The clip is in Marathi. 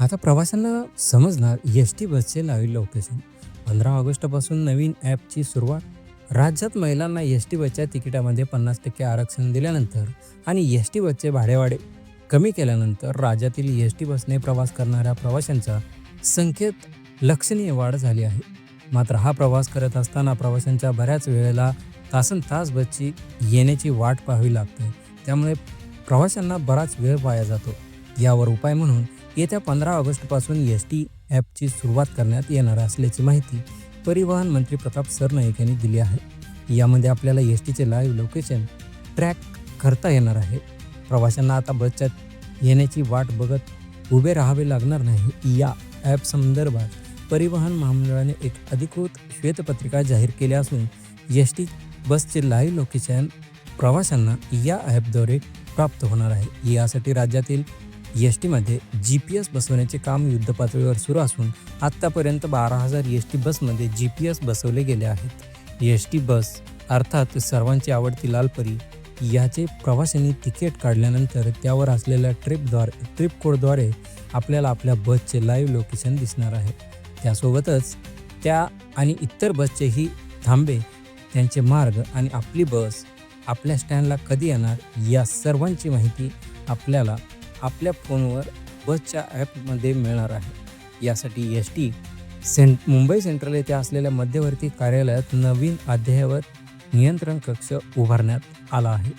आता प्रवाशांना समजणार एस टी बसचे लाईव्ह लोकेशन. पंधरा ऑगस्टपासून नवीन ॲपची सुरुवात. राज्यात महिलांना एस टी बसच्या तिकिटामध्ये पन्नास टक्के आरक्षण दिल्यानंतर आणि एस टी बसचे भाडेवाडे कमी केल्यानंतर राज्यातील एस टी बसने प्रवास करणाऱ्या प्रवाशांच्या संख्येत लक्षणीय वाढ झाली आहे. मात्र हा प्रवास करत असताना प्रवाशांच्या बऱ्याच वेळेला तासन तास बसची येण्याची वाट पाहावी लागते. त्यामुळे प्रवाशांना बराच वेळ वाया जातो. यावर उपाय म्हणून येत्या पंधरा ऑगस्टपासून एस टी ॲपची सुरुवात करण्यात येणार असल्याची माहिती परिवहन मंत्री प्रताप सरनाईक यांनी दिली आहे. यामध्ये आपल्याला एस टीचे लाईव्ह लोकेशन ट्रॅक करता येणार आहे. प्रवाशांना आता बचत येण्याची वाट बघत उभे राहावे लागणार नाही. या ॲप संदर्भात परिवहन महामंडळाने एक अधिकृत श्वेतपत्रिका जाहीर केली असून एस टी बसचे लाईव्ह लोकेशन प्रवाशांना या ॲपद्वारे प्राप्त होणार आहे. यासाठी राज्यातील एस टीमध्ये जी पी एस बसवण्याचे काम युद्धपातळीवर सुरू असून आत्तापर्यंत बारा हजार एस टी बसमध्ये जी पी एस बसवले गेले आहेत. एस टी बस अर्थात सर्वांची आवडती लालपरी याचे प्रवाशांनी तिकीट काढल्यानंतर त्यावर असलेल्या ट्रिपद्वारे ट्रिप कोडद्वारे आपल्याला आपल्या बसचे लाईव्ह लोकेशन दिसणार आहे. त्यासोबतच त्या आणि इतर बसचेही थांबे त्यांचे मार्ग आणि आपली बस आपल्या स्टँडला कधी येणार या सर्वांची माहिती आपल्याला आपल्या फोनवर बसच्या ॲपमध्ये मिळणार आहे. यासाठी एस टी सेंट मुंबई सेंट्रल येथे असलेल्या मध्यवर्ती कार्यालयात नवीन अद्ययावत नियंत्रण कक्ष उभारण्यात आला आहे.